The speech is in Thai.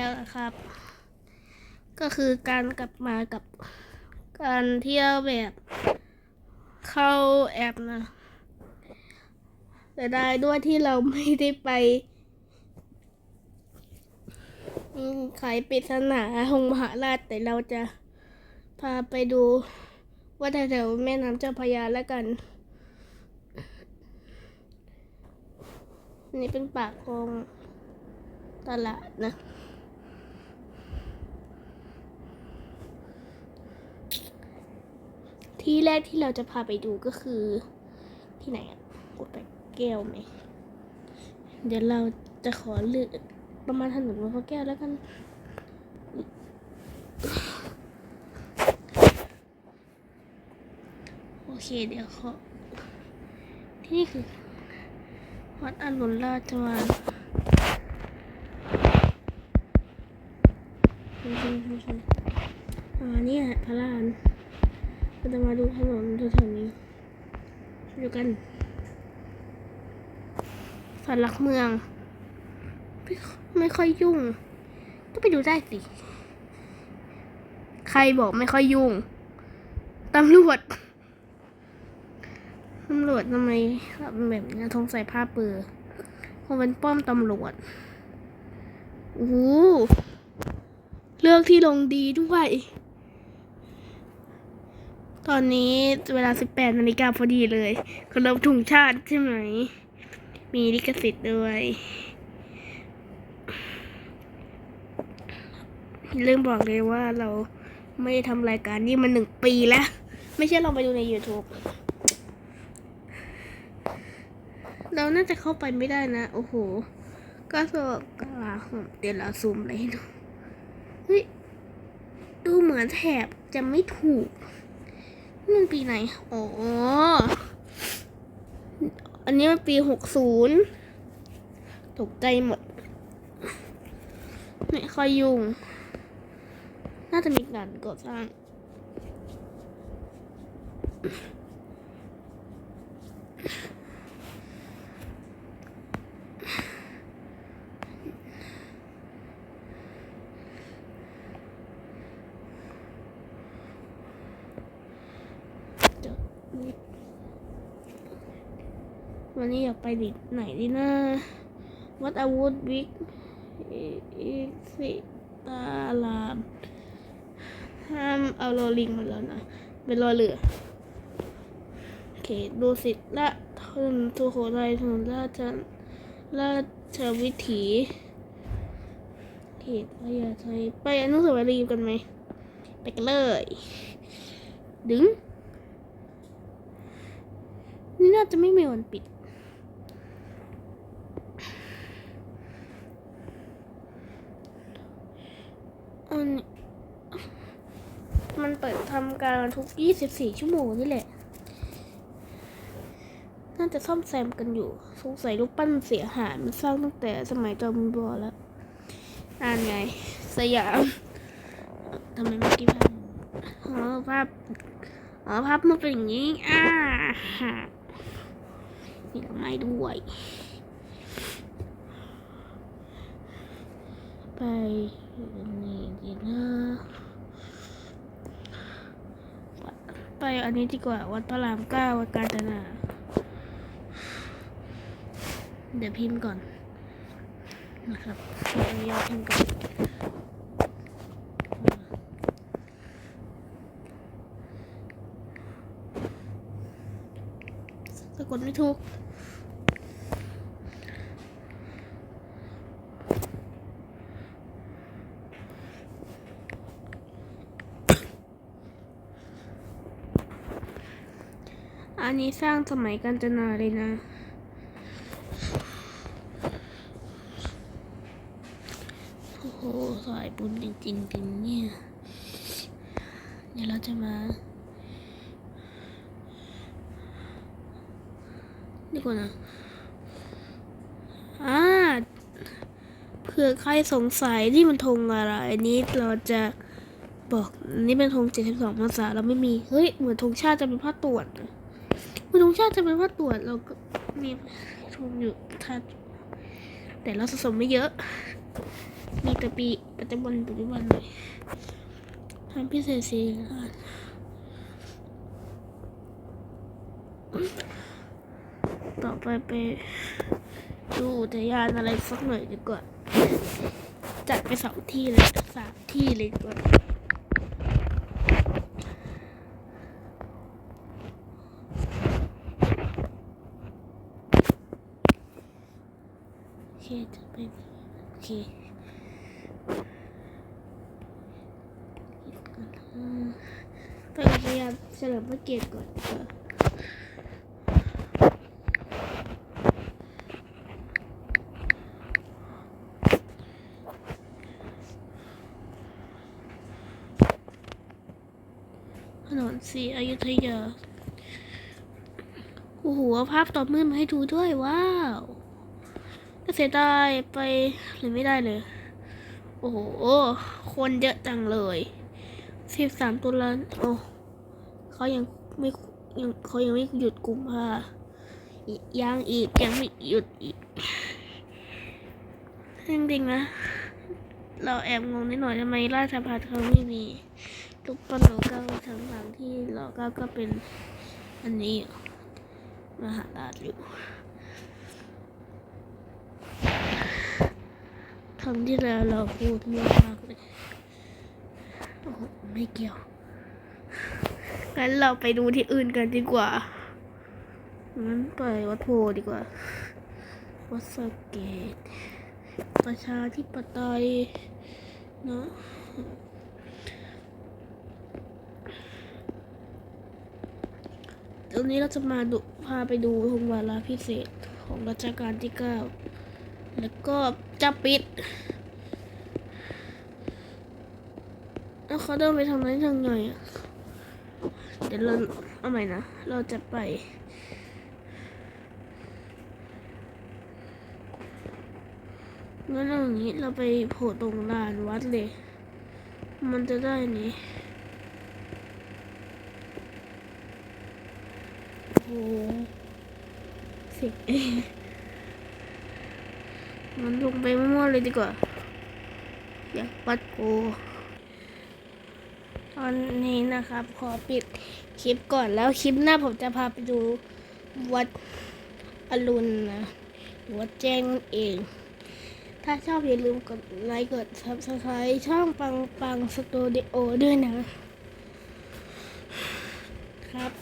แล้วนะครับ ก็คือการกลับมากับการเที่ยวแบบเข้าแอปนะแต่ได้ด้วยที่เราไม่ได้ไปอืมไขปริศนาหงมหาราชแต่เราจะพาไปดูว่าแถวแม่น้ำเจ้าพยาแล้วกัน นี่เป็นปากคลองตลาดนะ ที่แรกที่เราจะพาไปดูก็คือ ที่ไหนอะกดไปแก้วไหม เดี๋ยวเราจะขอเลือกประมาณถนนวัดพระแก้วแล้วกัน โอเคเดี๋ยวขอที่นี่คือวัดอรุณราชวาริงๆจริงๆอ่านี่แหละพระลาน เราจะมาดูถนนแถวๆนี้ดูกันสันหลักเมืองไม่ไม่ค่อยยุ่ง ก็ไปดูได้สิ ใครบอกไม่ค่อยยุ่ง ตำรวจ ตำรวจทำไมแบบนี้ทงใส่ผ้าเปือคงเป็นป้อมตำรวจโอ้โหเลือกที่ลงดีด้วย ตอนนี้เวลา 18นาฬิกาพอดีเลยเคารพถุงชาติใช่ไหม มีลิขสิทธิ์ด้วยเรื่องบอกเลยว่าเราไม่ได้ทำรายการนี้มาหนึ่งปีแล้ว ไม่ใช่ลองไปดูใน YouTube เราน่าจะเข้าไปไม่ได้นะ โอ้โห ก็สอบกลาหมเดี๋ยวเราซูมเลยดู เฮ้ย ดูเหมือนแถบจะไม่ถูก มันปีไหน อ๋อ อันนี้มันปีหกศูนย์ตกใจหมด ไม่ค่อยยุ่ง น่าจะมีการก่อสร้าง วันนี้อยากไปดิไหนดีนะวัดอาวุธบิ๊กอีสิตาลามห้ามเอาโรลิงมาแล้วนะ เป็นรอเรือโอเคดูสิละถนนสุโขทัยถนนราชราชวิถีเขตพญาไทไปอนุสาวรีย์กันไหม ไปกันเลย ดึง นี่น่าจะไม่มีวันปิดันนี้มันเปิดทำการทุก 24 ชั่วโมงนี่แหละ น่าจะซ่อมแซมกันอยู่ สงสัยรูปปั้นเสียหายมันสร้างตั้งแต่สมัยจอมบอแล้ว อ่านไง สยามทำไมเมื่อกี้ภาพอ๋อภาพอ๋อภาพมันเป็นอย่างนี้ อ่าฮะมีดอกไม้ด้วยไปนี่ ดีนะไปอันนี้ดีกว่า วัดพระรามเก้าวัดกาญจนา เดี๋ยวพิมพ์ก่อน นะครับเดี๋ยวพิมพ์ก่อนสะกดไม่ถูก อันนี้สร้างสมัยกัญจนาเลยนะ โอ้โห สายบุญจริงๆจริงเนี่ย เดี๋ยวเราจะมาดีกว่านะอ่าเผื่อใครสงสัยที่มันธงอะไร อันนี้เราจะบอก นี่เป็นธง72ภาษาเราไม่มี เฮ้ย เหมือนธงชาติจะเป็นผ้าตรวจนะ เหมือนธงชาติจะเป็นผ้าตรวจเราก็มีธงอยู่ถ้าแต่เราสะสมไม่เยอะ มีแต่ปีปัจจุบันปัจจุบันเลยทำพิเศษสี่ล้านต่อไปไปดูอุทยานอะไรสักหน่อยดีกว่า จัดไปสองที่เลยสามที่เลยดีกว่า โอเค จะไปโอเคอืมไปอุทยานเฉลิมพระเกียรติก่อนดีกว่าถนนสีอยุธยาโอ้โหภาพต่อมืดมาให้ดูด้วย ว้าว เสียดายไปหรือไม่ได้เลย โอ้โห คนเยอะจังเลยสิบสามตุลาโอ้เขายังไม่ยังเขายังไม่หยุดกลุ่มภาอีกยังอีกยังไม่หยุดอีกจริงๆนะ เราแอบงงนิดหน่อยทำไมราชพัฒเขาไม่มีลูกปนโลเก้าทั้งทางที่โลเก้าก็เป็นอันนี้ มหาราชอยู่ ครั้งที่แล้วเราพูดมั่วมากเลยโอ้โหไม่เกี่ยว งั้นเราไปดูที่อื่นกันดีกว่า งั้นไปวัดโพธิ์ดีกว่า วัดสเกต ประชาธิปไตยเนาะตอนนี้เราจะมาดูพาไปดูวงวาระพิเศษของรัชกาลที่เก้า แล้วก็จะปิดแล้วเขาเดินไปทางนั้นทางไงอะ เดี๋ยวเราเอาใหม่นะ เราจะไป งั้นเอาอย่างนี้เราไปโผล่ตรงลานวัดเลย มันจะได้นี้โอ้สิ มันลงไปมั่วเลยดีกว่า อยากปัดโกตอนนี้นะครับ ขอปิดคลิปก่อนแล้วคลิปหน้าผมจะพาไปดูวัดอรุณนะหรือวัดแจ้งมันเอง ถ้าชอบอย่าลืมกดไลค์กด subscribe ช่องปังปังสตูดิโอด้วยนะ ครับ